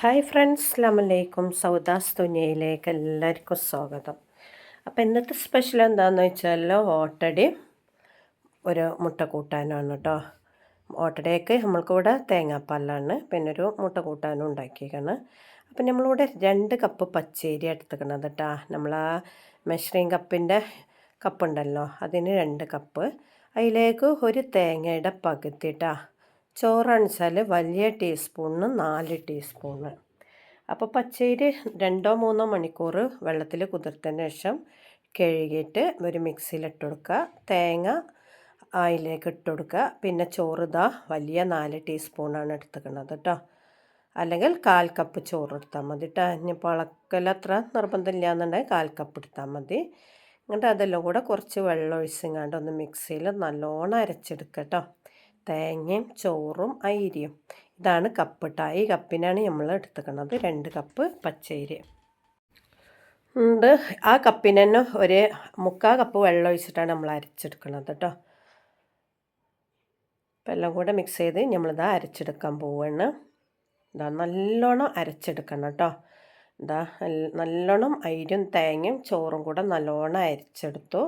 Hi friends അസ്ലാമലൈക്കും സൗദാസ് തുനിയയിലേക്ക് എല്ലാവർക്കും സ്വാഗതം. അപ്പോൾ ഇന്നത്തെ സ്പെഷ്യൽ എന്താണെന്ന് വെച്ചാൽ ഓട്ടടി ഒരു മുട്ട കൂട്ടാനാണ് കേട്ടോ ഓട്ടടയൊക്കെ നമ്മൾക്കിവിടെ തേങ്ങാപ്പാലാണ് പിന്നെ ഒരു മുട്ട കൂട്ടാനും ഉണ്ടാക്കിയേക്കാണ്. അപ്പം നമ്മളിവിടെ രണ്ട് കപ്പ് പച്ചേരി എടുത്തുക്കണത് കേട്ടോ നമ്മൾ ആ മെഷറിങ് കപ്പിന്റെ കപ്പുണ്ടല്ലോ അതിന് രണ്ട് കപ്പ് അതിലേക്ക് ഒരു തേങ്ങയുടെ പകുതി കേട്ടോ ചോറണിച്ചാൽ വലിയ ടീസ്പൂണിന് നാല് ടീസ്പൂണ്. അപ്പോൾ പച്ചരി രണ്ടോ മൂന്നോ മണിക്കൂർ വെള്ളത്തിൽ കുതിർത്തതിന് ശേഷം കഴുകിയിട്ട് ഒരു മിക്സിയിലിട്ട് കൊടുക്കുക. തേങ്ങ അതിലേക്ക് ഇട്ട് കൊടുക്കുക. പിന്നെ ചോറ് ഇതാ വലിയ നാല് ടീസ്പൂണാണ് എടുത്തുക്കുന്നത് കേട്ടോ. അല്ലെങ്കിൽ കാൽ കപ്പ് ചോറ് എടുത്താൽ മതി കേട്ടോ. ഇനി പളക്കൽ അത്ര നിർബന്ധമില്ല എന്നുണ്ടെങ്കിൽ കാൽ കപ്പ് എടുത്താൽ മതി. എന്നിട്ട് അതെല്ലാം കൂടെ കുറച്ച് വെള്ളം ഒഴിച്ചിങ്ങാണ്ട് ഒന്ന് മിക്സിയിൽ നല്ലോണം അരച്ചെടുക്കുക കേട്ടോ. തേങ്ങയും ചോറും അരിയും. ഇതാണ് കപ്പ് കേട്ടോ ഈ കപ്പിനാണ് നമ്മൾ എടുത്തുക്കുന്നത് രണ്ട് കപ്പ് പച്ചരി. ഉണ്ട്. ആ കപ്പിന് തന്നെ ഒരു മുക്കാൽ കപ്പ് വെള്ളം ഒഴിച്ചിട്ടാണ് നമ്മൾ അരച്ചെടുക്കുന്നത് കേട്ടോ അപ്പം എല്ലാം കൂടെ മിക്സ് ചെയ്ത് നമ്മളിതാ അരച്ചെടുക്കാൻ പോവാണ്. ഇതാ നല്ലോണം അരച്ചെടുക്കണം കേട്ടോ ഇതാ നല്ലോണം അരിയും തേങ്ങയും ചോറും കൂടെ നല്ലോണം അരച്ചെടുത്തു.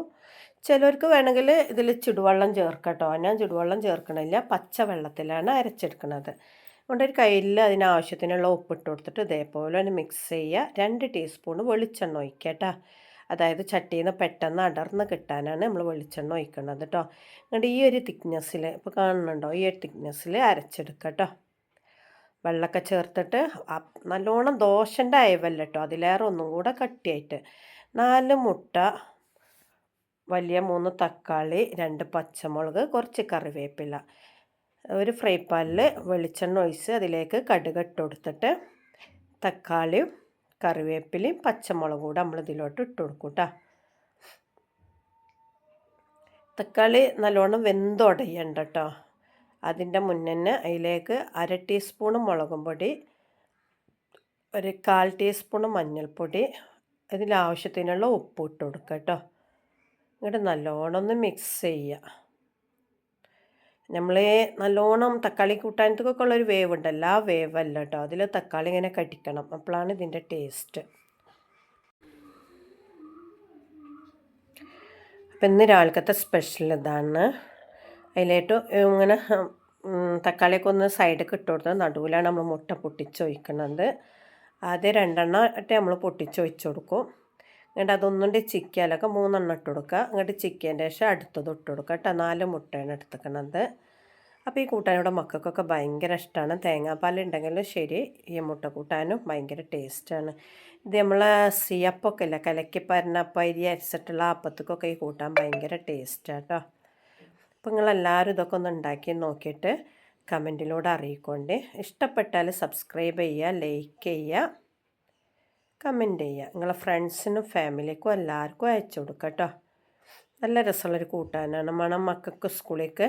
ചിലർക്ക് വേണമെങ്കിൽ ഇതിൽ ചുടുവെള്ളം ചേർക്കട്ടോ. ഞാൻ ചുടുവെള്ളം ചേർക്കണില്ല. പച്ച വെള്ളത്തിലാണ് അരച്ചെടുക്കുന്നത് അതുകൊണ്ട് ഒരു കയ്യിൽ അതിനാവശ്യത്തിനുള്ള ഉപ്പിട്ട് കൊടുത്തിട്ട് ഇതേപോലെ ഒന്ന് മിക്സ് ചെയ്യുക. രണ്ട് ടീസ്പൂൺ വെളിച്ചെണ്ണ ഒഴിക്കുക കേട്ടോ അതായത് ചട്ടിയിൽ നിന്ന് പെട്ടെന്ന് അടർന്ന് കിട്ടാനാണ് നമ്മൾ വെളിച്ചെണ്ണ ഒഴിക്കുന്നത് കേട്ടോ എന്നിട്ട് ഈ ഒരു തിക്നെസ്സിൽ ഇപ്പോൾ കാണുന്നുണ്ടോ? ഈ ഒരു തിക്നെസ്സിൽ അരച്ചെടുക്കുക കേട്ടോ വെള്ളമൊക്കെ ചേർത്തിട്ട് നല്ലോണം ദോശന്റെ അയവല്ല അതിലേറെ ഒന്നും കൂടെ കട്ടിയായിട്ട്. നാല് മുട്ട വലിയ മൂന്ന് തക്കാളി രണ്ട് പച്ചമുളക് കുറച്ച് കറിവേപ്പില. ഒരു ഫ്രൈ പാനിൽ വെളിച്ചെണ്ണ ഒഴിച്ച് അതിലേക്ക് കടുക് ഇട്ട് കൊടുത്തിട്ട് തക്കാളിയും കറിവേപ്പിലയും പച്ചമുളകും കൂടെ നമ്മൾ ഇതിലോട്ട് ഇട്ട് കൊടുക്കും കേട്ടോ തക്കാളി നല്ലോണം വെന്തുടയണ്ട കേട്ടോ അതിന്റെ മുന്നേ അതിലേക്ക് അര ടീസ്പൂൺ മുളകും പൊടി ഒരു കാൽ ടീസ്പൂൺ മഞ്ഞൾപ്പൊടി ഇതിലാവശ്യത്തിനുള്ള ഉപ്പ് ഇട്ട് കൊടുക്കുക കേട്ടോ ഇങ്ങോട്ട് നല്ലോണം ഒന്ന് മിക്സ് ചെയ്യുക നമ്മൾ നല്ലോണം തക്കാളി കൂട്ടാനത്തൊക്കെ ഉള്ളൊരു വേവ് ഉണ്ടല്ലോ ആ വേവ് അല്ല കേട്ടോ അതിൽ തക്കാളി ഇങ്ങനെ കടിക്കണം. അപ്പോഴാണ് ഇതിന്റെ ടേസ്റ്റ് അപ്പം ഇന്ന് രാവിലത്തെ സ്പെഷ്യൽ ഇതാണ്. അതിലേട്ട് ഇങ്ങനെ തക്കാളിയൊക്കെ ഒന്ന് സൈഡൊക്കെ ഇട്ട് നടുവിലാണ് നമ്മൾ മുട്ട പൊട്ടിച്ചൊഴിക്കണത്. ആദ്യം രണ്ടെണ്ണം ആയിട്ട് നമ്മൾ പൊട്ടിച്ചൊഴിച്ച് കൊടുക്കും. എന്നിട്ട് അതൊന്നുകൊണ്ട് ചിക്കിയാലൊക്കെ മൂന്നെണ്ണം ഇട്ട് കൊടുക്കുക. എന്നിട്ട് ചിക്കിയതിന്റെ ശേഷം അടുത്തത് ഇട്ട് കൊടുക്കുക കേട്ടോ. നാല് മുട്ടയാണ് എടുത്തുക്കണത് അപ്പോൾ ഈ കൂട്ടാനോട് മക്കൾക്കൊക്കെ ഭയങ്കര ഇഷ്ടമാണ്. തേങ്ങാപ്പാൽ ഉണ്ടെങ്കിലും ശരി ഈ മുട്ട കൂട്ടാനും ഭയങ്കര ടേസ്റ്റാണ്. ഇത് നമ്മൾ സിയപ്പൊക്കെ ഇല്ല കലക്കി പരന്നപ്പം അരി അരിച്ചിട്ടുള്ള അപ്പത്തേക്കൊക്കെ ഈ കൂട്ടാൻ ഭയങ്കര ടേസ്റ്റാണ് കേട്ടോ. അപ്പോൾ നിങ്ങളെല്ലാവരും ഇതൊക്കെ ഒന്ന് ഉണ്ടാക്കി നോക്കിയിട്ട് കമന്റിലൂടെ അറിയിക്കൊണ്ട്. ഇഷ്ടപ്പെട്ടാൽ സബ്സ്ക്രൈബ് ചെയ്യുക ലൈക്ക് ചെയ്യുക. കമന്റ് ചെയ്യുക നിങ്ങളെ ഫ്രണ്ട്സിനും ഫാമിലിക്കും എല്ലാവർക്കും അയച്ചു കൊടുക്കുക കേട്ടോ നല്ല രസമുള്ളൊരു കൂട്ടാനാണ്. മണം മക്കൾക്ക് സ്കൂളിലേക്ക്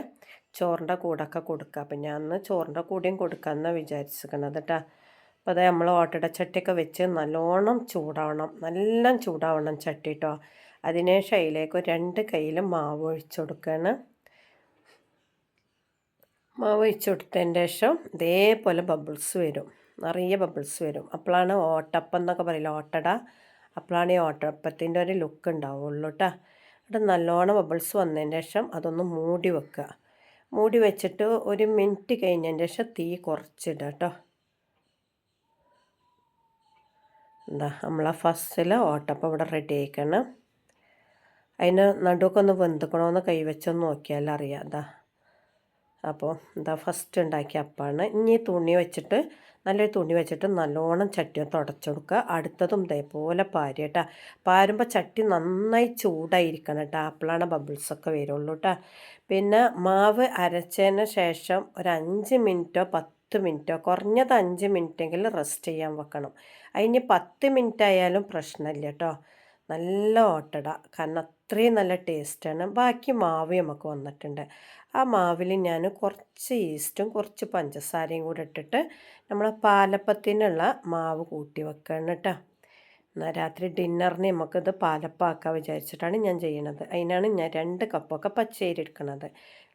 ചോറിന്റെ കൂടൊക്കെ കൊടുക്കുക അപ്പം ഞാൻ അന്ന് ചോറിന്റെ കൂടെയും കൊടുക്കാമെന്നാണ് വിചാരിച്ചിരിക്കണത് കേട്ടോ അപ്പോൾ അത് നമ്മൾ ഓട്ടട ചട്ടിയൊക്കെ വെച്ച് നല്ലോണം ചൂടാവണം. നല്ല ചൂടാവണം ചട്ടി കേട്ടോ അതിനുശേഷം അതിലേക്ക് രണ്ട് കയ്യിൽ മാവ് ഒഴിച്ചു കൊടുക്കുകയാണ് മാവ് ഒഴിച്ചു കൊടുത്തതിന്റെ ശേഷം ഇതേപോലെ ബബിൾസ് വരും. നിറയെ ബബിൾസ് വരും. അപ്പോഴാണ് ഓട്ടപ്പം എന്നൊക്കെ പറയില്ല? ഓട്ടട. അപ്പോഴാണ് ഈ ഓട്ടപ്പത്തിന്റെ ഒരു ലുക്ക് ഉണ്ടാവുള്ളൂ കേട്ടോ നല്ലോണം ബബിൾസ് വന്നതിന് ശേഷം അതൊന്ന് മൂടി വെക്കുക. മൂടി വെച്ചിട്ട് ഒരു മിനിറ്റ് കഴിഞ്ഞതിന് ശേഷം തീ കുറച്ചിടുക കേട്ടോ എന്താ നമ്മളെ ഫസ്റ്റിൽ ഓട്ടപ്പം ഇവിടെ റെഡി ആയിക്കണം. അതിന് നടുവൊക്കെ ഒന്ന് വെന്തുക്കണമെന്ന് കൈവച്ചൊന്ന് നോക്കിയാൽ അറിയാം. എന്താ അപ്പോൾ എന്താ ഫസ്റ്റ് ഉണ്ടാക്കിയ അപ്പാണ്. ഇനി തുണി വെച്ചിട്ട് നല്ലൊരു തുണി വെച്ചിട്ട് നല്ലോണം ചട്ടി തുടച്ചെടുക്കുക അടുത്തതും ഇതേപോലെ പാരി കേട്ടോ. പാരുമ്പോൾ ചട്ടി നന്നായി ചൂടായിരിക്കണം കേട്ടോ. അപ്പോഴാണ് ബബിൾസൊക്കെ വരുള്ളൂ കേട്ടോ. പിന്നെ മാവ് അരച്ചതിന് ശേഷം ഒരു അഞ്ച് മിനിറ്റോ പത്ത് മിനിറ്റോ കുറഞ്ഞത് അഞ്ച് മിനിറ്റെങ്കിലും റെസ്റ്റ് ചെയ്യാൻ വെക്കണം. അതിന് പത്ത് മിനിറ്റ് ആയാലും പ്രശ്നമില്ല കേട്ടോ. നല്ല ഓട്ടട. കാരണം അത്രയും നല്ല ടേസ്റ്റാണ്. ബാക്കി മാവ് നമുക്ക് വന്നിട്ടുണ്ട്. ആ മാവിൽ ഞാൻ കുറച്ച് ഈസ്റ്റും കുറച്ച് പഞ്ചസാരയും കൂടെ ഇട്ടിട്ട് നമ്മൾ പാലപ്പത്തിനുള്ള മാവ് കൂട്ടി വെക്കണം കേട്ടോ എന്നാൽ രാത്രി ഡിന്നറിന് നമുക്കിത് പാലപ്പാക്കാൻ വിചാരിച്ചിട്ടാണ് ഞാൻ ചെയ്യണത്. അതിനാണ് ഞാൻ രണ്ട് കപ്പൊക്കെ പച്ചേരി എടുക്കുന്നത്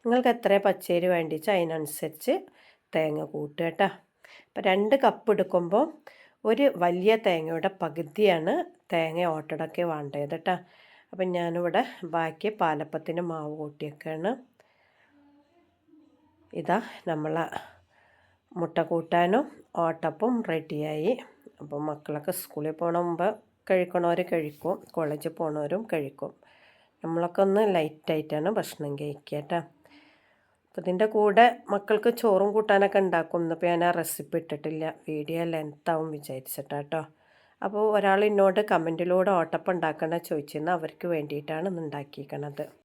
നിങ്ങൾക്ക് എത്ര പച്ചേരി വേണ്ടിച്ചാൽ അതിനനുസരിച്ച് തേങ്ങ കൂട്ടുക കേട്ടോ അപ്പോൾ രണ്ട് കപ്പ് എടുക്കുമ്പോൾ ഒരു വലിയ തേങ്ങയുടെ പകുതിയാണ് തേങ്ങ ഓട്ടടൊക്കെ വേണ്ടത് കേട്ടോ അപ്പം ഞാനിവിടെ ബാക്കി പാലപ്പത്തിന് മാവ് കൂട്ടിയൊക്കെയാണ് ഇതാ നമ്മളെ മുട്ട കൂട്ടാനും ഓട്ടപ്പും റെഡിയായി. അപ്പോൾ മക്കളൊക്കെ സ്കൂളിൽ പോകണ മുമ്പ് കഴിക്കണവർ കഴിക്കും കോളേജിൽ പോണവരും കഴിക്കും. നമ്മളൊക്കെ ഒന്ന് ലൈറ്റായിട്ടാണ് ഭക്ഷണം കഴിക്കുക കേട്ടോ അപ്പോൾ ഇതിന്റെ കൂടെ മക്കൾക്ക് ചോറും കൂട്ടാനൊക്കെ ഉണ്ടാക്കും. ഇന്നിപ്പോൾ ഞാൻ ആ റെസിപ്പി ഇട്ടിട്ടില്ല. വീഡിയോ ലെങ്ത്താവും വിചാരിച്ചിട്ടാട്ടോ. അപ്പോൾ ഒരാൾ എന്നോട് കമന്റിലൂടെ ഓട്ടപ്പം ഉണ്ടാക്കണ ചോദിച്ചിരുന്നു അവർക്ക് വേണ്ടിയിട്ടാണ് ഇന്ന് ഉണ്ടാക്കിയിരിക്കണത്.